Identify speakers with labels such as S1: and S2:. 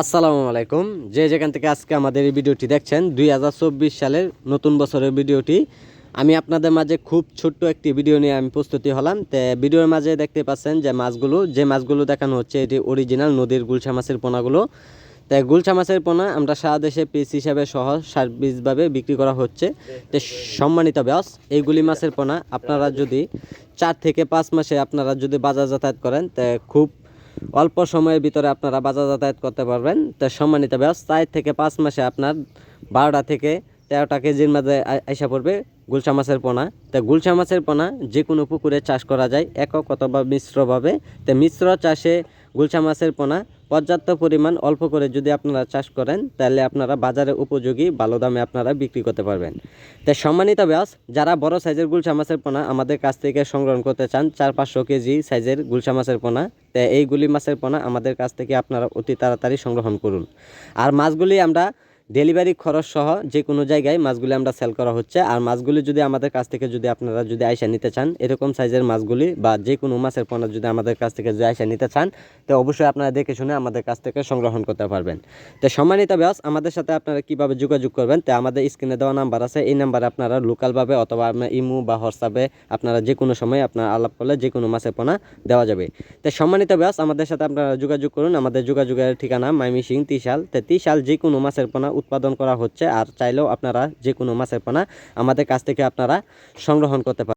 S1: আসসালামু আলাইকুম। যে যেখান থেকে আজকে আমাদের এই ভিডিওটি দেখছেন, দুই হাজার চব্বিশ সালের নতুন বছরের ভিডিওটি, আমি আপনাদের মাঝে খুব ছোট্ট একটি ভিডিও নিয়ে আমি প্রস্তুতি হলাম। তো ভিডিওর মাঝে দেখতে পাচ্ছেন যে মাছগুলো যে মাছগুলো দেখানো হচ্ছে, এটি অরিজিনাল নদীর গুলশা মাছের পোনাগুলো। তাই গুলশা মাছের পোনা আমরা সারা দেশে পিস হিসাবে সহ সার্ভিসভাবে বিক্রি করা হচ্ছে। তো সম্মানিত ব্যাস এইগুলি মাছের পোনা আপনারা যদি চার থেকে পাঁচ মাসে আপনারা যদি বাজার যাতায়াত করেন, তা খুব অল্প সময়ের ভিতরে আপনারা বাজার যাতায়াত করতে পারবেন। তো সম্মানিত ব্যাস চার থেকে পাঁচ মাসে আপনার বারোটা থেকে তেরোটা কেজির মাঝে আইসা পড়বে গুলশা মাছের পোনা। তো গুলশা মাছের পোনা যে কোনো পুকুরে চাষ করা যায়, একক অথবা মিশ্রভাবে। তো মিশ্র চাষে গুলশা মাছের পোনা, পর্যাপ্ত পরিমাণ অল্প করে যদি আপনারা চাষ করেন, তাহলে আপনারা বাজারে উপযোগী ভালো দামে আপনারা বিক্রি করতে পারবেন। তাই সম্মানিত ব্যাস যারা বড় সাইজের গুলশা মাছের পোনা আমাদের কাছ থেকে সংগ্রহ করতে চান, চার পাঁচশো কেজি সাইজের গুলশা মাছের পোনা, তো এইগুলি মাছের পোনা আমাদের কাছ থেকে আপনারা অতি তাড়াতাড়ি সংগ্রহণ করুন। আর মাছগুলি আমরা ডেলিভারি খরচ সহ যে কোনো জায়গায় মাছগুলি আমরা সেল করা হচ্ছে। আর মাছগুলি যদি আমাদের কাছ থেকে যদি আপনারা যদি আইসা নিতে চান, এরকম সাইজের মাছগুলি বা যে কোনো মাছের পোনা যদি আমাদের কাছ থেকে যদি আইসা নিতে চান, তো অবশ্যই আপনারা দেখে শুনে আমাদের কাছ থেকে সংগ্রহণ করতে পারবেন। তো সম্মানিত ব্যাস আমাদের সাথে আপনারা কীভাবে যোগাযোগ করবেন? তো আমাদের স্ক্রিনে দেওয়া নাম্বার আছে। এই নাম্বারে আপনারা লোকালভাবে অথবা আপনার ইমু বা হোয়াটসঅ্যাপে আপনারা যে কোনো সময় আপনার আলাপ করলে যে কোনো মাছের পোনা দেওয়া যাবে। তো সম্মানিত ব্যাস আমাদের সাথে আপনারা যোগাযোগ করুন। আমাদের যোগাযোগের ঠিকানা মাইমিসিং তিশাল তো তিশাল যে কোনো মাছের পোনা উৎপাদন করা হচ্ছে আর চাইলেও আপনারা যে কোনো মাছের পোনা আমাদের কাছ থেকে আপনারা সংগ্রহণ করতে পারেন